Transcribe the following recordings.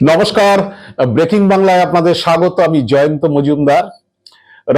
নমস্কার। ব্রেকিং বাংলায় আপনাদের স্বাগত, আমি জয়ন্ত মজুমদার।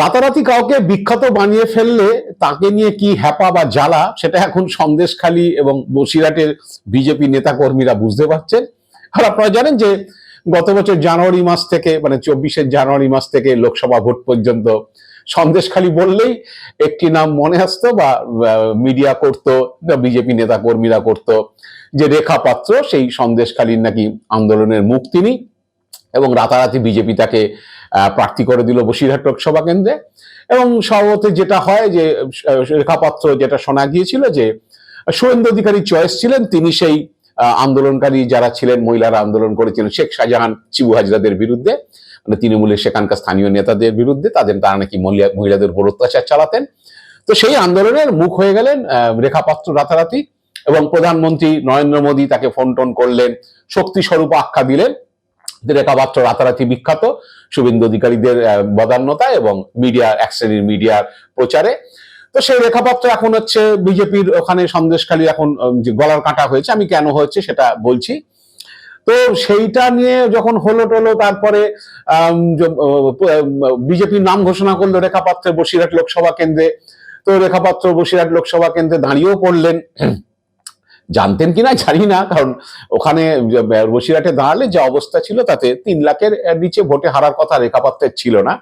রাতারাতি কাউকে বিখ্যাত বানিয়ে ফেললে তাকে নিয়ে কি হ্যাপা বা জ্বালা, সেটা এখন সন্দেশখালী এবং বসিরহাটের বিজেপি নেতাকর্মীরা বুঝতে পারছেন। আর আপনারা জানেন যে গত বছর জানুয়ারি মাস থেকে মানে চব্বিশের জানুয়ারি মাস থেকে লোকসভা ভোট পর্যন্ত সন্দেশখালী বললেই একটি নাম মনে আসতো বা মিডিয়া করতো, বিজেপি নেতা কর্মীরা করতো। যে রেখা পাত্র, সেই সন্দেশখালীর নাকি আন্দোলনের মুখ তিনি এবং রাতারাতি বিজেপি তাকে প্রার্থী করে দিল বসিরহাট লোকসভা কেন্দ্রে। এবং সম্ভবত যেটা হয় যে রেখাপাত্র যেটা শোনা গিয়েছিল যে, সুরেন্দ্র অধিকারী চয়েস ছিলেন, তিনি সেই আন্দোলনকারী যারা ছিলেন, মহিলারা আন্দোলন করেছিলেন, শেখ শাহজাহান চিবু হাজরাদের বিরুদ্ধে। মানে তৃণমূলের সেখানকার স্থানীয় নেতাদের বিরুদ্ধে, তাদের, তারা নাকি মহিলা- মহিলাদের উপর অত্যাচার চালাতেন। তো সেই আন্দোলনের মুখ হয়ে গেলেন রেখাপাত্র রাতারাতি। এবং প্রধানমন্ত্রী নরেন্দ্র মোদী তাকে ফোন টোন করলেন, শক্তি স্বরূপ আখ্যা দিলেন। রেখাপাত্র রাতারাতি বিখ্যাত শুভেন্দু অধিকারীদের বদান্যতা এবং মিডিয়া, এক শ্রেণির মিডিয়ার প্রচারে। তো সেই রেখাপাত্র এখন হচ্ছে বিজেপির ওখানে সন্দেশখালী এখন গলার কাটা হয়েছে, আমি কেন হয়েছে সেটা বলছি। তো সেইটা নিয়ে যখন হলো টলো, তারপরে বিজেপির নাম ঘোষণা করল রেখাপাত্রের বসিরহাট লোকসভা কেন্দ্রে। তো রেখাপাত্র বসিরহাট লোকসভা কেন্দ্রে দাঁড়িয়েও পড়লেন। জানতেন কিনা জানি না, কারণ ওখানে বসিরহাটে দাঁড়ালে যে অবস্থা ছিল তাতে তিন লাখের নিচে ভোটে হারার কথা রেখাপাত্রের ছিল না।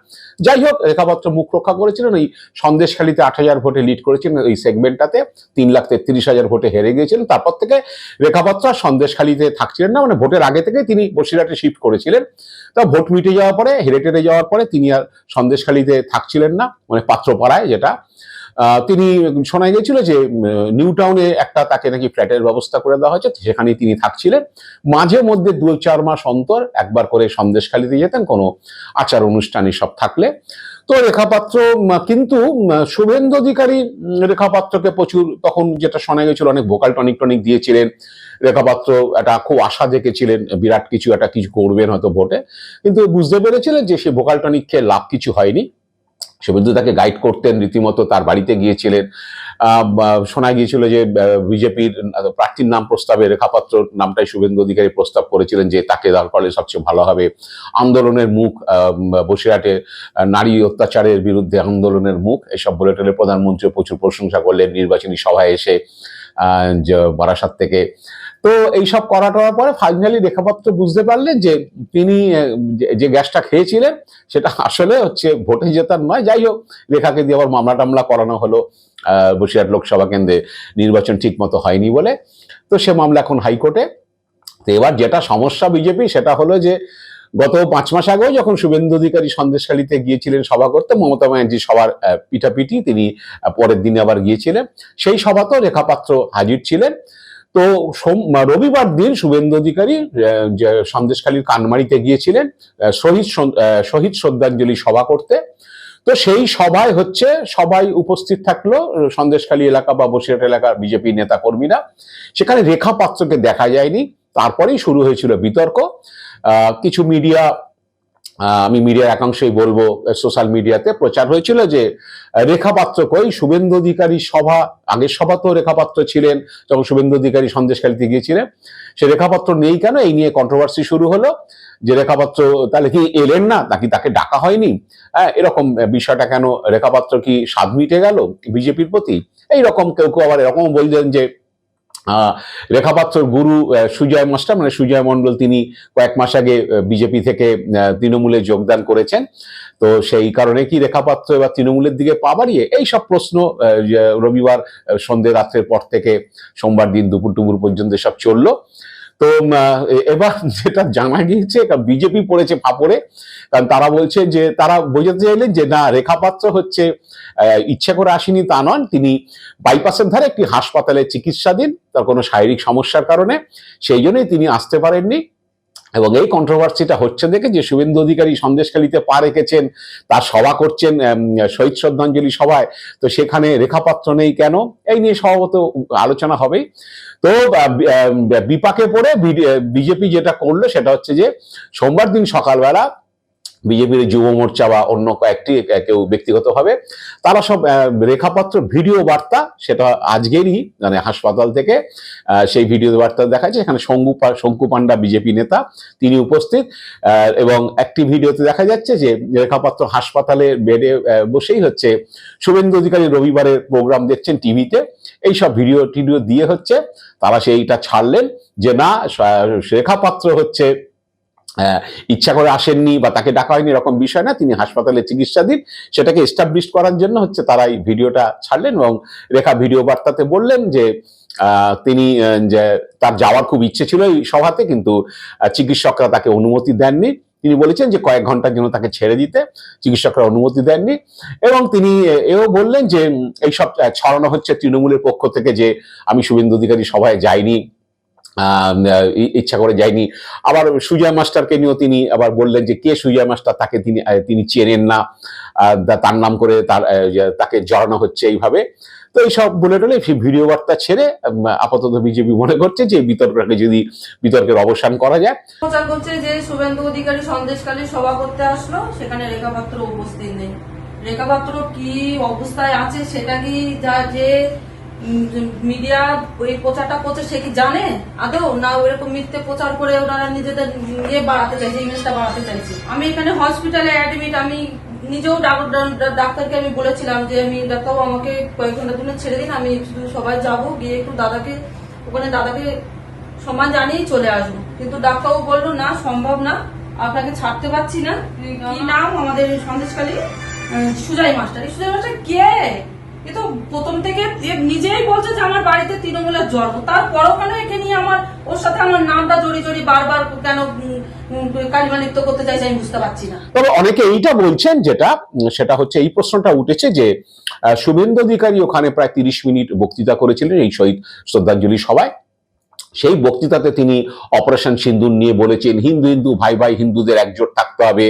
যাই হোক, রেখাপাত্র মুখ রক্ষা করেছিলেন, ওই সন্দেশখালীতে আট হাজার ভোটে লিড করেছিলেন, ওই সেগমেন্টটাতে তিন লাখ তেত্রিশ হাজার ভোটে হেরে গিয়েছিলেন। তারপর থেকে রেখাপাত্র আর সন্দেশখালীতে থাকছিলেন না মানে ভোটের আগে থেকে তিনি বসিরহাটে শিফট করেছিলেন। তা ভোট মিটে যাওয়ার পরে, হেরে টেরে যাওয়ার পরে তিনি আর সন্দেশখালীতে থাকছিলেন না মানে পাত্রপাড়ায় যেটা। তিনি শোনা গিয়েছিল যে নিউ টাউনে একটা তাকে নাকি ফ্ল্যাটের ব্যবস্থা করে দেওয়া হয়েছে, সেখানেই তিনি থাকছিলেন। মাঝে মধ্যে দু চার মাস অন্তর একবার করে সন্দেশখালিতে যেতেন, কোনো আচার অনুষ্ঠানে সব থাকলে। তো রেখাপাত্র কিন্তু শুভেন্দু অধিকারী রেখাপাত্রকে প্রচুর, তখন যেটা শোনা গেছিল অনেক ভোকাল টনিক টনিক দিয়েছিলেন। রেখাপাত্র একটা খুব আশা দেখেছিলেন, বিরাট কিছু একটা কিছু করবেন হয়তো ভোটে। কিন্তু বুঝতে পেরেছিলেন যে সে ভোকাল টনিক খেয়ে লাভ কিছু হয়নি। শুভেন্দু তাকে গাইড করতেন, রীতিমতো তার বাড়িতে গিয়েছিলেন। শোনা গিয়েছিল যে বিজেপির প্রার্থীর নাম প্রস্তাবে রেখাপাত্র নামটাই শুভেন্দু অধিকারী প্রস্তাব করেছিলেন যে, তাকে দাঁড় করলে সবচেয়ে ভালো হবে। আন্দোলনের মুখ বসিরহাটে নারী অত্যাচারের বিরুদ্ধে আন্দোলনের মুখ, এসব বলে টলে প্রধানমন্ত্রী প্রচুর প্রশংসা করলেন, নির্বাচনী সভায় এসে বারাসাত থেকে। তো এইসব করা টরার পরে ফাইনালি রেখাপত্র বুঝতে পারলেন যে তিনি যে- গ্যাসটা খেয়েছিলেন, সেটা আসলে হচ্ছে ভোটে জেতার নয়। যাই হোক, রেখাকে দিয়ে আবার মামলা টামলা করানো হলো বসিরহাট লোকসভা কেন্দ্রে। নির্বাচন ঠিক মতো হয়নি বলে। তো সে মামলা এখন হাইকোর্টে। তো এবার যেটা সমস্যা বিজেপি, সেটা হলো যে গত পাঁচ মাস আগেও যখন শুভেন্দু অধিকারী সন্দেশখালীতে গিয়েছিলেন সভা করতে, মমতা ব্যানার্জি সবার পিঠাপিঠি তিনি পরের দিনে আবার গিয়েছিলেন। সেই সভাতেও রেখাপাত্র হাজির ছিলেন। তো রবিবার দিন শুভেন্দু অধিকারী সন্দেশখালীর কানমারিতে গিয়েছিলেন শহীদ শহীদ শ্রদ্ধাঞ্জলি সভা করতে। তো সেই সভায় হচ্ছে সবাই উপস্থিত থাকল, সন্দেশখালী এলাকা বা বসিরহাট এলাকার বিজেপি নেতা কর্মীরা সেখানে রেখা পাত্রকে দেখা যায়নি, তারপরেই শুরু হয়েছিল বিতর্ক। কিছু মিডিয়া আমি মিডিয়ার একাংশই বলব সোশ্যাল মিডিয়াতে প্রচার হয়েছিল যে আহ, রেখা পাত্র কই? শুভেন্দু অধিকারী সভা আগের সভা তো রেখা পাত্র ছিলেন যখন শুভেন্দু অধিকারী সন্দেশখালীতে গিয়েছিলেন। সে রেখাপাত্র নেই কেন? এই নিয়ে কন্ট্রোভার্সি শুরু হলো। যে রেখাপাত্র তাহলে কি এলেন না? নাকি তাকে ডাকা হয়নি? হ্যাঁ এরকম বিষয়টা কেন রেখাপাত্র কি স্বাদ মিটে গেল বিজেপির প্রতি? এইরকম কেউ কেউ আবার এরকম বললেন যে আহ, রেখাপাত্রর গুরু সুজয় মাস্টার মানে সুজয় মণ্ডল তিনি কয়েক মাস আগে বিজেপি থেকে তৃণমূলে যোগদান করেছেন। তো সেই কারণে কি রেখাপাত্র এবার তৃণমূলের দিকে পা বাড়িয়ে এই সব প্রশ্ন রবিবার সন্ধ্যে সন্ধে রাত্রের পর থেকে সোমবার দিন দুপুর টুপুর পর্যন্ত সব চলল। তো এবার যেটা জানা গিয়েছে বিজেপি পড়েছে ফাপড়ে, কারণ তারা বলছে যে, তারা বোঝাতে চাইলেন যে, না, রেখাপাত্র হচ্ছে ইচ্ছে করে আসেনি তা নন, তিনি বাইপাসের ধারে একটি হাসপাতালে চিকিৎসাধীন, তার কোনো শারীরিক সমস্যার কারণে, সেই জন্যই তিনি আসতে পারেননি। এবং এই কন্ট্রোভার্সিটা হচ্ছে দেখে যে শুভেন্দু অধিকারী সন্দেশখালীতে পা রেখেছেন, তার সভা করছেন শহীদ শ্রদ্ধাঞ্জলি সভায়। তো সেখানে রেখাপাত্র নেই কেন? এই নিয়ে স্বভাবত আলোচনা হবেই। তো বিপাকে পড়ে বিজেপি যেটা করল সেটা হচ্ছে যে, সোমবার দিন সকালবেলা বিজেপির যুব মোর্চা বা অন্য কয়েকটি কেউ ব্যক্তিগতভাবে, তারা সব রেখাপত্র ভিডিও বার্তা সেটা আজকেরই মানে হাসপাতাল থেকে সেই ভিডিও বার্তা দেখা যাচ্ছে এখানে শঙ্কু শঙ্কু পান্ডা বিজেপি নেতা, তিনি উপস্থিত এবং একটি ভিডিওতে দেখা যাচ্ছে যে রেখাপাত্র হাসপাতালে বেডে বসেই হচ্ছে শুভেন্দু অধিকারী রবিবারের প্রোগ্রাম দেখছেন টিভিতে। এই সব ভিডিও, টিডিও দিয়ে হচ্ছে, তারা সেইটা ছাড়লেন যে না রেখাপাত্র হচ্ছে ইচ্ছা করে আসেননি বা তাকে ডাকা হয়নি, এরকম বিষয় না। তিনি হাসপাতালে চিকিৎসাধীন। সেটাকে এস্টাবলিশ করার জন্য হচ্ছে তারা এই ভিডিওটা ছাড়লেন এবং রেখা ভিডিও বার্তাতে বললেন যে তিনি যে তার যাওয়ার খুব ইচ্ছে ছিল এই সভাতে, কিন্তু চিকিৎসকরা তাকে অনুমতি দেননি। তিনি বলেছেন যে কয়েক ঘণ্টার জন্য তাকে ছেড়ে দিতে। চিকিৎসকরা অনুমতি দেননি। এবং তিনি এও বললেন যে এইসব ছড়ানো হচ্ছে তৃণমূলের পক্ষ থেকে যে, আমি শুভেন্দু অধিকারী সভায় যাইনি। ইচ্ছা করে যায়নি। আবার সুজয় মাস্টারকে নিয়েও তিনি আবার বললেন যে, কে সুজয় মাস্টার? তাকে তিনি তিনি চেনেন না। তার নাম করে তার তাকে জড়ানো হচ্ছে এইভাবে। তো এইসব বলে টলে ভিডিও বার্তা ছেড়ে আপাতত বিজেপি মনে করছে যে, বিতর্কটাকে যদি, বিতর্কের অবসান করা যায়। প্রচার করছে যে, শুভেন্দু অধিকারী সন্দেশকালী সভা করতে আসলো। সেখানে রেখাপাত্র উপস্থিত নেই। রেখাপাত্র কি অবস্থায় আছে, সেটা কি যা যে মিডিয়া ওই প্রচারটা করছে সে কি জানে আদৌ? না ওরকম মিথ্যে প্রচার করে ওনারা নিজেদের ইয়ে বাড়াতে চাইছে ইমেজটা বাড়াতে চাইছে। আমি এখানে হসপিটালে অ্যাডমিট আমি নিজেও ডাক- ডাক্তারকে আমি বলেছিলাম যে আমি ডাক্তারবাবু আমাকে কয়েক ঘণ্টার জন্য ছেড়ে দিন আমি শুধু সবাই যাব গিয়ে একটু দাদাকে ওখানে দাদাকে সম্মান জানিয়েই চলে আসব। কিন্তু ডাক্তারবাবু বলল না সম্ভব না আপনাকে ছাড়তে পারছি না। কি নাম? আমাদের সন্দেশকালী সুজাই মাস্টার। এই সুজয় মাস্টার কে? এ তো প্রথম থেকে নিজেই বলছে যে আমার বাড়িতে তৃণমূলের জন্ম। তারপরও কেন একে নিয়ে আমার ওর সাথে আমার নামটা জড়ি জড়ি বারবার কেন অনেকে এইটা বলছেন যেটা সেটা হচ্ছে এই প্রশ্নটা উঠেছে যে শুভেন্দু অধিকারী ওখানে প্রায় তিরিশ মিনিট বক্তৃতা করেছিলেন এই শহীদ শ্রদ্ধাঞ্জলি সভায়। সেই বক্তৃতাতে তিনি অপারেশন সিন্দুর নিয়ে বলেছেন, হিন্দু হিন্দু, ভাই ভাই, হিন্দুদের একজোট থাকতে হবে।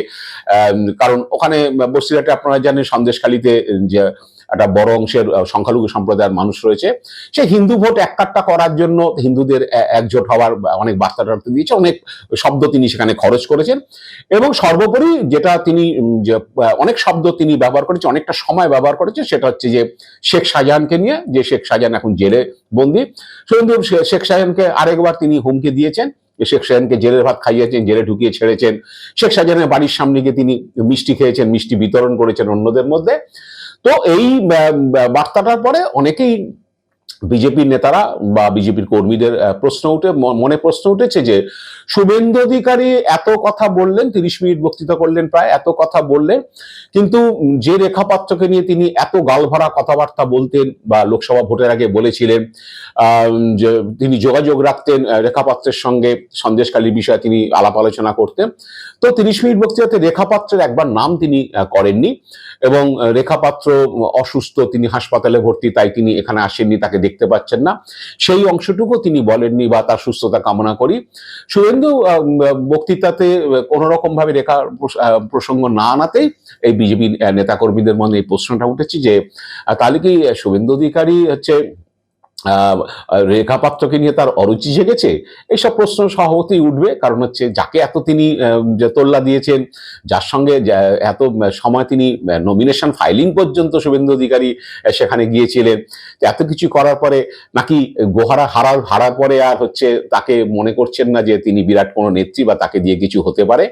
কারণ ওখানে বসিরহাটে আপনারা জানেন সন্দেশখালীতে যে একটা বড় অংশের সংখ্যালঘু সম্প্রদায়ের মানুষ রয়েছে। সেই হিন্দু ভোট এককাট্টা করার জন্য হিন্দুদের একজোট হওয়ার অনেক বার্তা টার্তা দিয়েছে, অনেক শব্দ তিনি সেখানে খরচ করেছেন। এবং সর্বোপরি যেটা তিনি অনেক শব্দ তিনি ব্যবহার করেছেন, অনেকটা সময় ব্যবহার করেছে সেটা হচ্ছে যে, শেখ শাহজাহানকে নিয়ে, যে শেখ শাহজাহান এখন জেলে বন্দী। শুধু শেখ শাহজাহানকে আরেকবার তিনি হুমকি দিয়েছেন শেখ শাহজাহানকে জেলের ভাত খাইয়েছেন, জেলে ঢুকিয়ে ছেড়েছেন। শেখ শাহজাহানের বাড়ির সামনে গিয়ে তিনি মিষ্টি খেয়েছেন, মিষ্টি বিতরণ করেছেন অন্যদের মধ্যে। তো এই বার্তাটার পরে অনেকেই বিজেপির নেতারা বা বিজেপির কর্মীদের প্রশ্ন উঠে মনে প্রশ্ন উঠেছে যে শুভেন্দু অধিকারী এত কথা বললেন, তিরিশ মিনিট বক্তৃতা করলেন প্রায়, এত কথা বললেন, কিন্তু যে রেখাপাত্রকে নিয়ে তিনি এত গালভরা কথাবার্তা বলতেন বা লোকসভা ভোটের আগে বলেছিলেন যে তিনি যোগাযোগ রাখতেন রেখাপাত্রের সঙ্গে সন্দেশকালীর বিষয়ে তিনি আলাপ আলোচনা করতেন, তো তিরিশ মিনিট বক্তৃতাতে রেখাপাত্রের একবার নাম তিনি করেননি এবং রেখাপাত্র অসুস্থ, তিনি হাসপাতালে ভর্তি, তাই তিনি এখানে আসেননি, তাকে দেখতে পাচ্ছেন না। সেই অংশটুকু তিনি বলেননি বা তার সুস্থতা কামনা করি। শুভেন্দু বক্তৃতাতে কোনো রকম ভাবে রেখা প্রসঙ্গ না আনাতেই এই বিজেপি নেতাকর্মীদের মনে এই প্রশ্নটা উঠেছে যে তাহলে কি শুভেন্দু অধিকারী হচ্ছে আহ, রেখাপাত্রকে নিয়ে তার অরুচি জেগেছে? এইসব প্রশ্ন স্বভাবতই উঠবে। কারণ হচ্ছে যাকে এত তিনি তোল্লা দিয়েছেন যার সঙ্গে এত সময় তিনি নমিনেশন ফাইলিং পর্যন্ত শুভেন্দু অধিকারী সেখানে গিয়েছিলেন। এত কিছু করার পরে নাকি গোহারা হারার হারার পরে আর হচ্ছে তাকে মনে করছেন না যে তিনি বিরাট কোনো নেত্রী বা তাকে দিয়ে কিছু হতে পারে?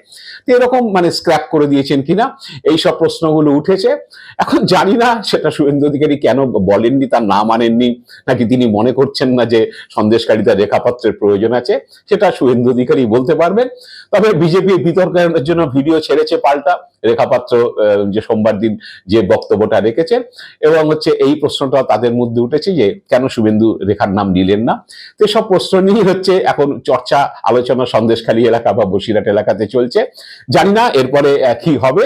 তো এরকম মানে স্ক্র্যাপ করে দিয়েছেন কিনা? এই সব প্রশ্নগুলো উঠেছে। এখন জানি না সেটা শুভেন্দু অধিকারী কেন বলেননি তার না মানেননি নাকি তিনি মনে করছেন না যে সন্দেশকারিতা রেখাপত্রের প্রয়োজন আছে, সেটা শুভেন্দু অধিকারী বলতে পারবেন। তবে বিজেপি বিতর্কের জন্য ভিডিও ছেড়েছে পাল্টা, রেখাপাত্র যে সোমবার দিন যে বক্তব্যটা রেখেছেন, এবং হচ্ছে এই প্রশ্নটা তাদের মধ্যে উঠেছে যে কেন শুভেন্দু রেখার নাম নিলেন না? তো সব প্রশ্ন নিয়ে হচ্ছে এখন চর্চা, আলোচনা সন্দেশখালী এলাকা বা বসিরহাট এলাকাতে চলছে। জানি না, এরপরে কি হবে।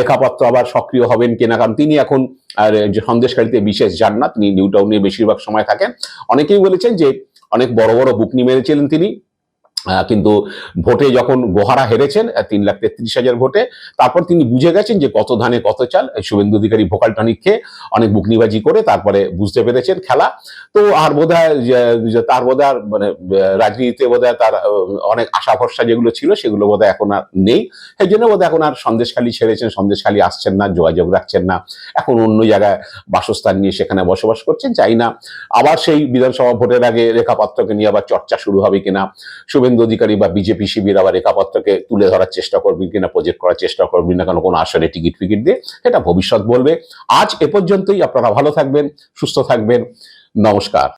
রেখাপাত্র আবার সক্রিয় হবেন কিনা কারণ তিনি এখন আর যে সন্দেশকারীতে বিশেষ যান না তিনি নিউ টাউনে বেশিরভাগ সময় থাকেন। অনেকেই বলেছেন যে অনেক বড় বড় বুকনি মেরেছিলেন তিনি। কিন্তু ভোটে যখন গোহারা হেরেছেন তিন লাখ তেত্রিশ হাজার ভোটে, তারপর তিনি বুঝে গেছেন যে কত ধানে কত চাল শুভেন্দু অধিকারী ভোকাল টনিক খেয়ে অনেক বুকনিবাজি করে তারপরে বুঝতে পেরেছেন খেলা। তো আর বোধ তার বোধ মানে রাজনীতিতে বোধ তার অনেক আশা ভরসা যেগুলো ছিল, সেগুলো বোধ এখন আর নেই। সেই জন্য বোধ এখন আর সন্দেশখালী ছেড়েছেন, সন্দেশখালী আসছেন না, যোগাযোগ রাখছেন না। এখন অন্য জায়গায় বাসস্থান নিয়ে সেখানে বসবাস করছেন চাই না। আবার সেই বিধানসভা ভোটের আগে রেখাপাত্রকে নিয়ে আবার চর্চা শুরু হবে কিনা। শুভেন্দু অধিকারী বা বিজেপি শিবির আবার একাপত্রকে তুলে ধরার চেষ্টা করবি কিনা প্রজেক্ট করার চেষ্টা করবি না কেন, কোনো আসনে টিকিট ফিকিট দিয়ে এটা ভবিষ্যৎ বলবে। আজ এ পর্যন্তই, আপনারা ভালো থাকবেন, সুস্থ থাকবেন। নমস্কার।